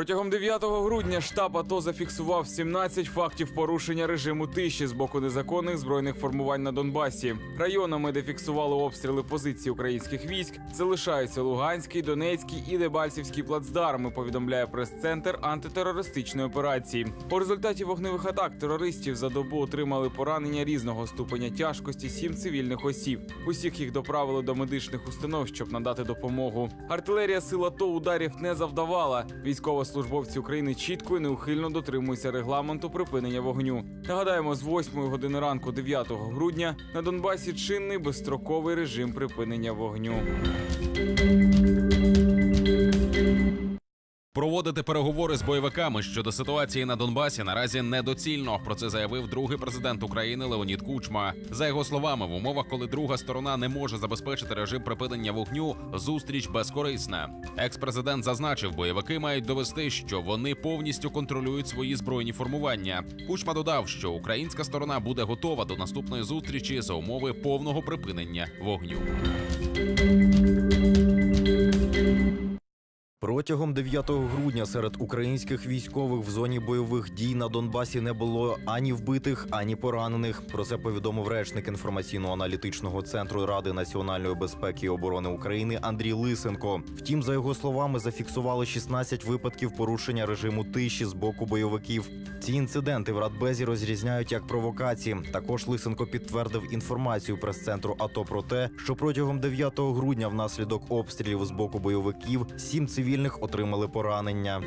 Протягом 9 грудня штаб АТО зафіксував 17 фактів порушення режиму тиші з боку незаконних збройних формувань на Донбасі. Районами, де фіксували обстріли позицій українських військ, залишаються Луганський, Донецький і Дебальцівський плацдарми. Повідомляє прес-центр антитерористичної операції. У результаті вогневих атак терористів за добу отримали поранення різного ступеня тяжкості сім цивільних осіб. Усіх їх доправили до медичних установ, щоб надати допомогу. Артилерія сил АТО ударів не завдавала. Військовослужбовці України чітко і неухильно дотримуються регламенту припинення вогню. Нагадаємо, з 8 години ранку, 9 грудня, на Донбасі чинний безстроковий режим припинення вогню. Проводити переговори з бойовиками щодо ситуації на Донбасі наразі недоцільно. Про це заявив другий президент України Леонід Кучма. За його словами, в умовах, коли друга сторона не може забезпечити режим припинення вогню, зустріч безкорисна. Екс-президент зазначив, бойовики мають довести, що вони повністю контролюють свої збройні формування. Кучма додав, що українська сторона буде готова до наступної зустрічі за умови повного припинення вогню. Протягом 9 грудня серед українських військових в зоні бойових дій на Донбасі не було ані вбитих, ані поранених. Про це повідомив речник інформаційно-аналітичного центру Ради національної безпеки і оборони України Андрій Лисенко. Втім, за його словами, зафіксували 16 випадків порушення режиму тиші з боку бойовиків. Ці інциденти в Радбезі розрізняють як провокації. Також Лисенко підтвердив інформацію прес-центру АТО про те, що протягом 9 грудня внаслідок обстрілів з боку бойовиків сім цивільних отримали поранення.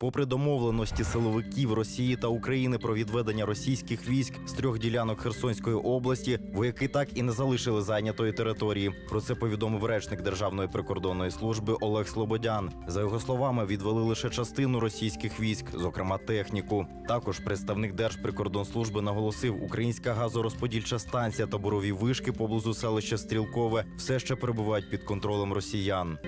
Попри домовленості силовиків Росії та України про відведення російських військ з трьох ділянок Херсонської області, вояки так і не залишили зайнятої території. Про це повідомив речник Державної прикордонної служби Олег Слободян. За його словами, відвели лише частину російських військ, зокрема техніку. Також представник Держприкордонслужби наголосив, українська газорозподільча станція та бурові вишки поблизу селища Стрілкове все ще перебувають під контролем росіян.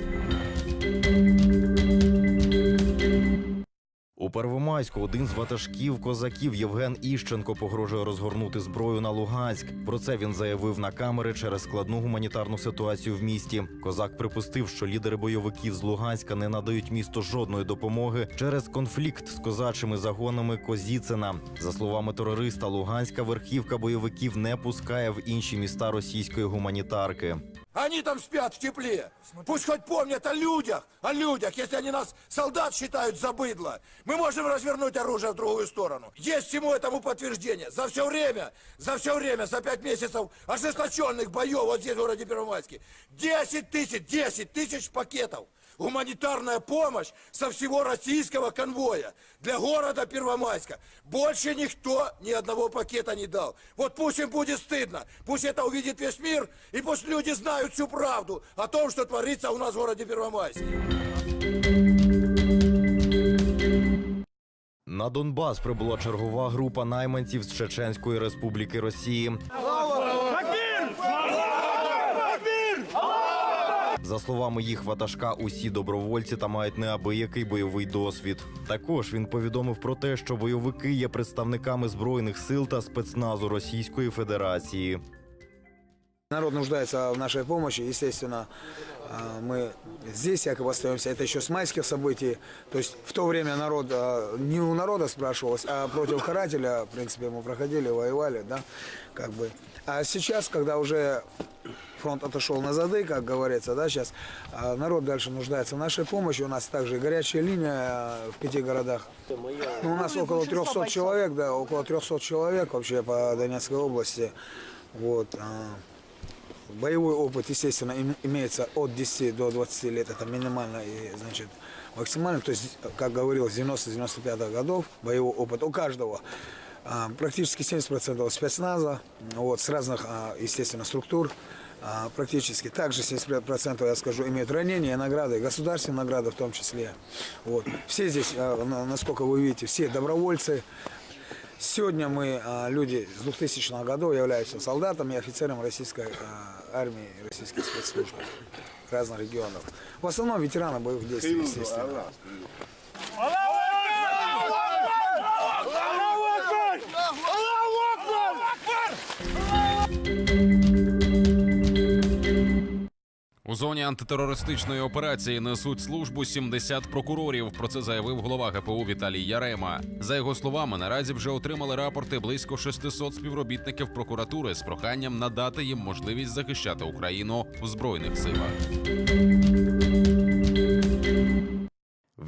Первомайську один з ватажків козаків Євген Іщенко погрожує розгорнути зброю на Луганськ. Про це він заявив на камери через складну гуманітарну ситуацію в місті. Козак припустив, що лідери бойовиків з Луганська не надають місту жодної допомоги через конфлікт з козачими загонами Козіцина. За словами терориста, Луганська верхівка бойовиків не пускає в інші міста російської гуманітарки. Они там спят в тепле. Пусть хоть помнят о людях, о людях. Если они нас солдат считают за быдло, мы можем развернуть оружие в другую сторону. Есть всему этому подтверждение. За все время, за все время, за пять месяцев ожесточенных боев вот здесь, в городе Первомайске, 10 тысяч, 10 тысяч пакетов. Гуманитарная помощь со всего российского конвоя для города Первомайска. Больше никто ни одного пакета не дал. Вот пусть им будет стыдно, пусть это увидит весь мир, и пусть люди знают всю правду о том, что творится у нас в городе Первомайске. На Донбас прибула чергова група найманців з Чеченської Республіки Росії. За словами їх ватажка, усі добровольці та мають неабиякий бойовий досвід. Також він повідомив про те, що бойовики є представниками збройних сил та спецназу Російської Федерації. Народ нуждается в нашей помощи. Естественно, а, мы здесь якобы остаемся. Это еще с майских событий. То есть в то время народ, а, не у народа спрашивалось, а против карателя, в принципе, мы проходили, воевали, да, как бы. А сейчас, когда уже фронт отошел на зады, как говорится, да, сейчас а, народ дальше нуждается в нашей помощи. У нас также горячая линия а, в пяти городах. Ну, у нас около 300 человек, да, около 300 человек вообще по Донецкой области. Вот. а, Боевой опыт, естественно, им- имеется от 10 до 20 лет, это минимально и, значит, максимально. То есть, как говорил, с 90-95 годов боевой опыт у каждого. А, Практически 70% спецназа, вот, с разных, а, естественно, структур. а, Практически также 70% я скажу имеют ранения, награды, государственные награды в том числе. Вот. Все здесь, на- насколько вы видите, все добровольцы, Сегодня мы, люди с 2000 годов, являемся солдатами и офицерами российской армии, российских спецслужб разных регионов. В основном ветераны боевых действий, естественно. У зоні антитерористичної операції несуть службу 70 прокурорів. Про це заявив голова ГПУ Віталій Ярема. За його словами, наразі вже отримали рапорти близько 600 співробітників прокуратури з проханням надати їм можливість захищати Україну в збройних силах.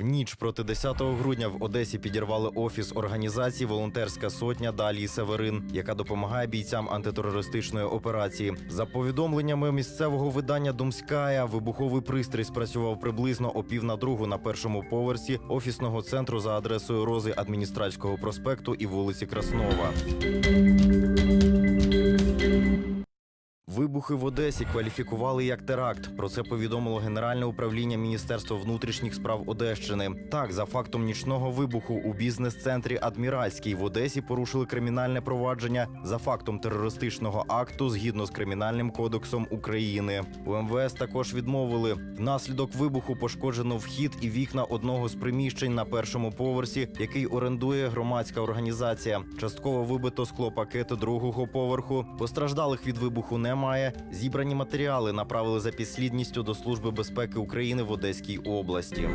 Ніч проти 10 грудня в Одесі підірвали офіс організації Волонтерська сотня Далії Северин, яка допомагає бійцям антитерористичної операції. За повідомленнями місцевого видання Думськая, вибуховий пристрій спрацював приблизно о пів на другу на першому поверсі офісного центру за адресою Рози адміністратського проспекту і вулиці Краснова. Вибухи в Одесі кваліфікували як теракт. Про це повідомило Генеральне управління Міністерства внутрішніх справ Одещини. Так, за фактом нічного вибуху у бізнес-центрі Адміральський в Одесі порушили кримінальне провадження за фактом терористичного акту згідно з кримінальним кодексом України. У МВС також відмовили. Внаслідок вибуху пошкоджено вхід і вікна одного з приміщень на першому поверсі, який орендує громадська організація. Частково вибито склопакети другого поверху. Постраждалих від вибуху немає. Зібрані матеріали направили за підслідністю до Служби безпеки України в Одеській області.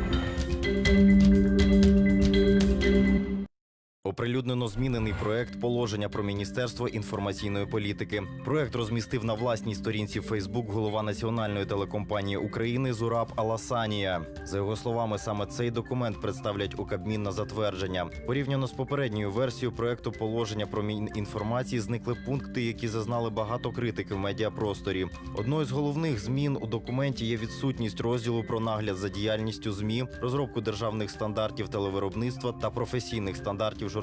Оприлюднено змінений проект положення про міністерство інформаційної політики. Проект розмістив на власній сторінці Фейсбук голова національної телекомпанії України Зураб Аласанія. За його словами, саме цей документ представлять у Кабмін на затвердження. Порівняно з попередньою версією проекту положення про Мінінформації зникли пункти, які зазнали багато критики в медіапросторі. Одною з головних змін у документі є відсутність розділу про нагляд за діяльністю змі, розробку державних стандартів телевиробництва та професійних стандартів журналістики.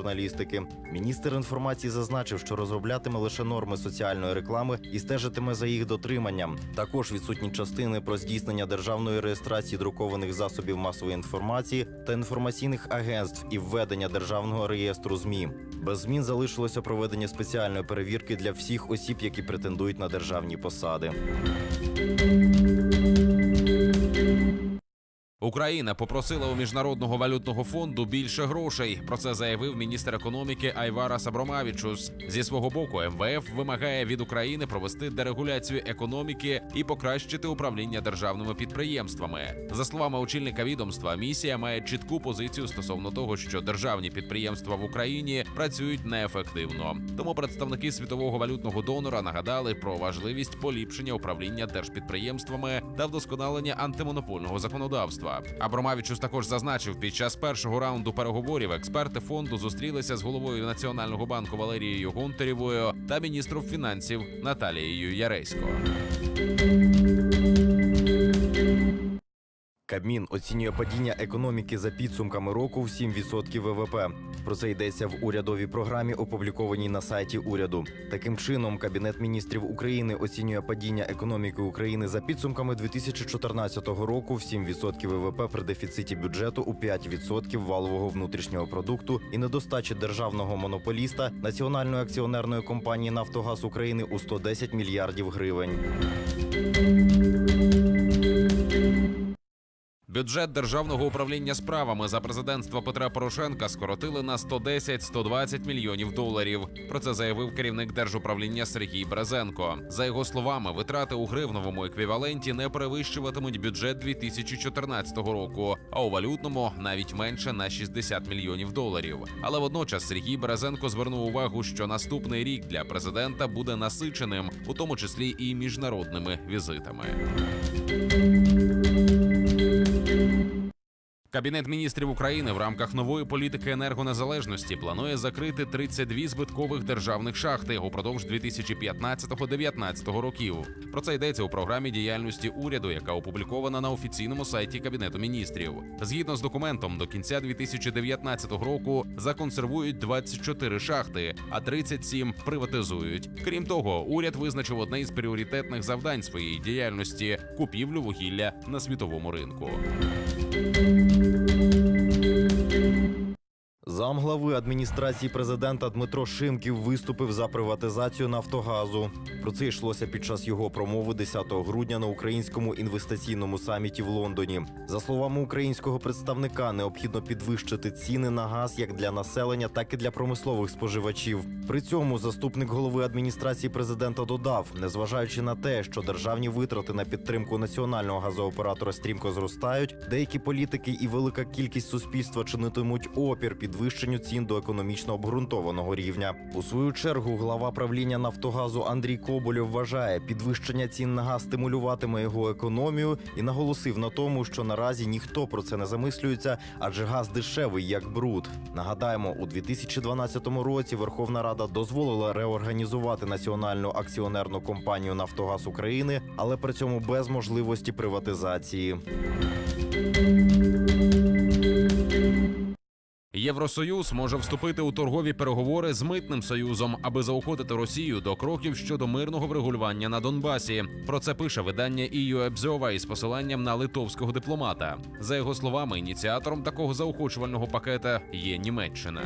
Міністр інформації зазначив, що розроблятиме лише норми соціальної реклами і стежитиме за їх дотриманням. Також відсутні частини про здійснення державної реєстрації друкованих засобів масової інформації та інформаційних агентств і введення державного реєстру змі. Без змін залишилося проведення спеціальної перевірки для всіх осіб, які претендують на державні посади. Україна попросила у міжнародного валютного фонду більше грошей. Про це заявив міністр економіки Айвара Абромавічус. Зі свого боку, МВФ вимагає від України провести дерегуляцію економіки і покращити управління державними підприємствами. За словами очільника відомства, місія має чітку позицію стосовно того, що державні підприємства в Україні працюють неефективно. Тому представники світового валютного донора нагадали про важливість поліпшення управління держпідприємствами та вдосконалення антимонопольного законодавства. Абромавічус також зазначив, під час першого раунду переговорів експерти фонду зустрілися з головою Національного банку Валерією Гонтарєвою та міністром фінансів Наталією Яресько. Кабмін оцінює падіння економіки за підсумками року в 7% ВВП. Про це йдеться в урядовій програмі, опублікованій на сайті уряду. Таким чином, Кабінет міністрів України оцінює падіння економіки України за підсумками 2014 року в 7% ВВП при дефіциті бюджету у 5% валового внутрішнього продукту і недостачі державного монополіста Національної акціонерної компанії Нафтогаз України у 110 мільярдів гривень. Бюджет державного управління справами за президентства Петра Порошенка скоротили на 110-120 мільйонів доларів. Про це заявив керівник держуправління Сергій Бразенко. За його словами, витрати у гривновому еквіваленті не перевищуватимуть бюджет 2014 року, а у валютному навіть менше на 60 мільйонів доларів. Але водночас Сергій Березенко звернув увагу, що наступний рік для президента буде насиченим, у тому числі і міжнародними візитами. Кабінет міністрів України в рамках нової політики енергонезалежності планує закрити 32 збиткових державних шахти упродовж 2015-2019 років. Про це йдеться у програмі діяльності уряду, яка опублікована на офіційному сайті Кабінету міністрів. Згідно з документом, до кінця 2019 року законсервують 24 шахти, а 37 приватизують. Крім того, уряд визначив одне із пріоритетних завдань своєї діяльності купівлю вугілля на світовому ринку. Замглави адміністрації президента Дмитро Шимків виступив за приватизацію Нафтогазу. Про це йшлося під час його промови 10 грудня на українському інвестиційному саміті в Лондоні. За словами українського представника, необхідно підвищити ціни на газ як для населення, так і для промислових споживачів. При цьому заступник голови адміністрації президента додав, незважаючи на те, що державні витрати на підтримку національного газооператора стрімко зростають, деякі політики і велика кількість суспільства чинитимуть опір підвищенню цін до економічно обґрунтованого рівня. У свою чергу глава правління Нафтогазу Андрій Коболєв вважає, підвищення цін на газ стимулюватиме його економію і наголосив на тому, що наразі ніхто про це не замислюється, адже газ дешевий як бруд. Нагадаємо, у 2012 році Верховна Рада дозволила реорганізувати національну акціонерну компанію Нафтогаз України, але при цьому без можливості приватизації. Євросоюз може вступити у торгові переговори з митним союзом, аби заохотити Росію до кроків щодо мирного врегулювання на Донбасі. Про це пише видання EU Observer із посиланням на литовського дипломата. За його словами, ініціатором такого заохочувального пакета є Німеччина.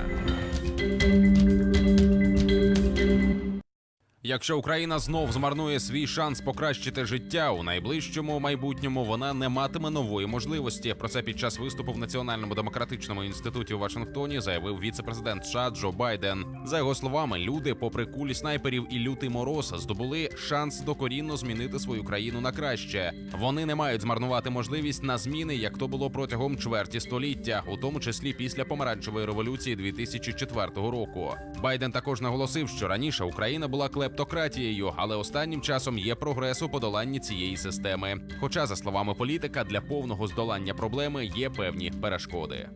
Якщо Україна знов змарнує свій шанс покращити життя у найближчому майбутньому, вона не матиме нової можливості. Про це під час виступу в Національному демократичному інституті у Вашингтоні заявив віце-президент США Джо Байден. За його словами, люди, попри кулі снайперів і лютий мороз, здобули шанс докорінно змінити свою країну на краще. Вони не мають змарнувати можливість на зміни, як то було протягом чверті століття, у тому числі після помаранчевої революції 2004 року. Байден також наголосив, що раніше Україна була клептократією, але останнім часом є прогрес у подоланні цієї системи. Хоча, за словами політика, для повного здолання проблеми є певні перешкоди.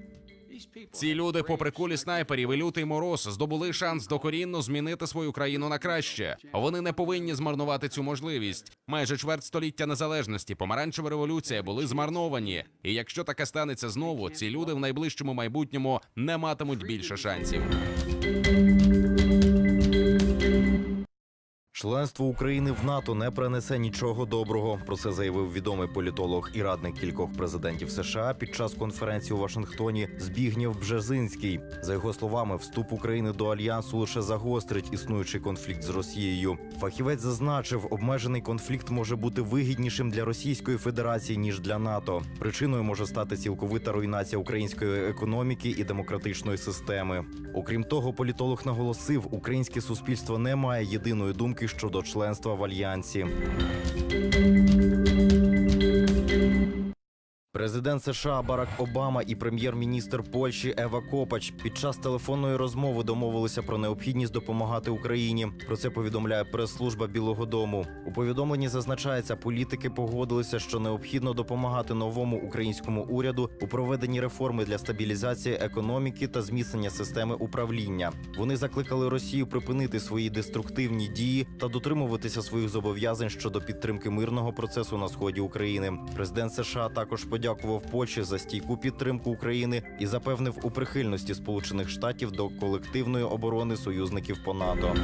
Ці люди, попри кулі снайперів і лютий мороз, здобули шанс докорінно змінити свою країну на краще. Вони не повинні змарнувати цю можливість. Майже чверть століття незалежності, помаранчева революція були змарновані. І якщо таке станеться знову, ці люди в найближчому майбутньому не матимуть більше шансів. Членство України в НАТО не принесе нічого доброго. Про це заявив відомий політолог і радник кількох президентів США під час конференції у Вашингтоні Збігнєв Бжезинський. За його словами, вступ України до альянсу лише загострить існуючий конфлікт з Росією. Фахівець зазначив, обмежений конфлікт може бути вигіднішим для Російської Федерації ніж для НАТО. Причиною може стати цілковита руйнація української економіки і демократичної системи. Окрім того, політолог наголосив, українське суспільство не має єдиної думки щодо членства в альянсі. Президент США Барак Обама і прем'єр-міністр Польщі Ева Копач під час телефонної розмови домовилися про необхідність допомагати Україні. Про це повідомляє прес-служба Білого Дому. У повідомленні зазначається, політики погодилися, що необхідно допомагати новому українському уряду у проведенні реформи для стабілізації економіки та зміцнення системи управління. Вони закликали Росію припинити свої деструктивні дії та дотримуватися своїх зобов'язань щодо підтримки мирного процесу на сході України. Президент США також подякував Польщі за стійку підтримку України і запевнив у прихильності Сполучених Штатів до колективної оборони союзників по НАТО.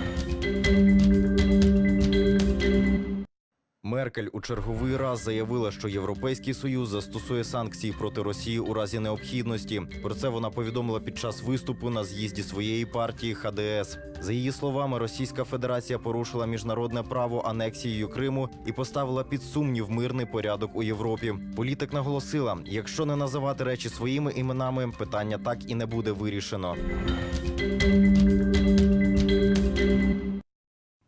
Меркель у черговий раз заявила, що Європейський союз застосує санкції проти Росії у разі необхідності. Про це вона повідомила під час виступу на з'їзді своєї партії ХДС. За її словами, Російська Федерація порушила міжнародне право анексією Криму і поставила під сумнів мирний порядок у Європі. Політик наголосила: якщо не називати речі своїми іменами, питання так і не буде вирішено.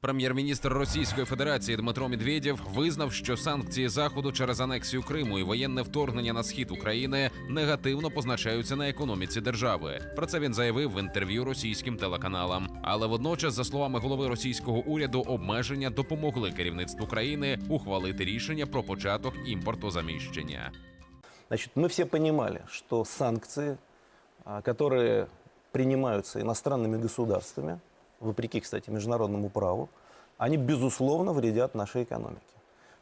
Прем'єр-міністр Російської Федерації Дмитро Медведєв визнав, що санкції заходу через анексію Криму і воєнне вторгнення на схід України негативно позначаються на економіці держави. Про це він заявив в інтерв'ю російським телеканалам. Але водночас, за словами голови російського уряду, обмеження допомогли керівництву країни ухвалити рішення про початок імпортозаміщення. Значит, мы все понимали, что санкции, а, которые принимаются иностранными государствами, вопреки, кстати, международному праву, они, безусловно, вредят нашей экономике.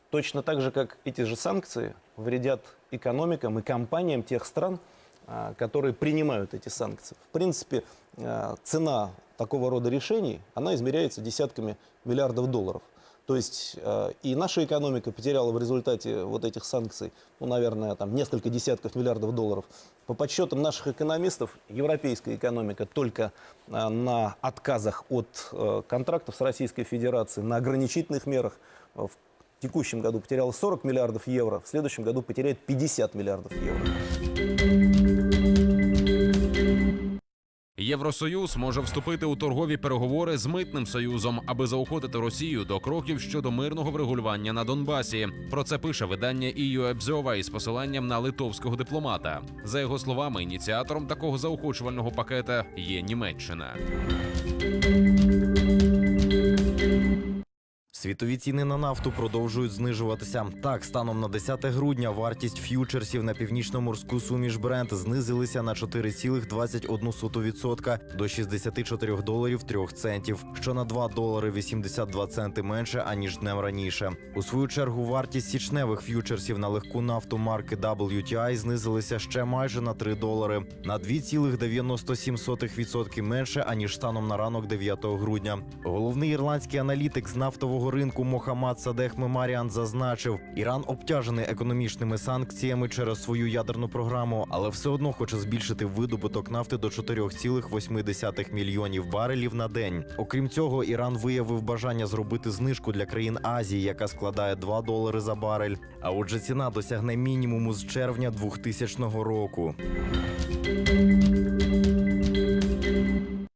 Точно так же, как эти же санкции вредят экономикам и компаниям тех стран, а, которые принимают эти санкции. В принципе, а, цена такого рода решений, она измеряется десятками миллиардов долларов. То есть э, и наша экономика потеряла в результате вот этих санкций, ну, наверное, там несколько десятков миллиардов долларов. По подсчетам наших экономистов, европейская экономика только э, на отказах от э, контрактов с Российской Федерацией, на ограничительных мерах в текущем году потеряла 40 миллиардов евро, в следующем году потеряет 50 миллиардов евро. Євросоюз може вступити у торгові переговори з митним союзом, аби заохотити Росію до кроків щодо мирного врегулювання на Донбасі. Про це пише видання EU Observer із посиланням на литовського дипломата. За його словами, ініціатором такого заохочувального пакета є Німеччина. Світові ціни на нафту продовжують знижуватися. Так, станом на 10 грудня вартість ф'ючерсів на північно-морську суміш Brent знизилися на 4,21% до 64 доларів 3 центів, що на 2 долари 82 центи менше аніж днем раніше. У свою чергу вартість січневих ф'ючерсів на легку нафту марки WTI знизилися ще майже на 3 долари на 2,97% менше аніж станом на ранок 9 грудня. Головний ірландський аналітик з нафтового ринку Мохаммад Садех Мемаріан зазначив, Іран обтяжений економічними санкціями через свою ядерну програму, але все одно хоче збільшити видобуток нафти до 4,8 мільйонів барелів на день. Окрім цього, Іран виявив бажання зробити знижку для країн Азії, яка складає 2 долари за барель. А отже, ціна досягне мінімуму з червня 2000 року.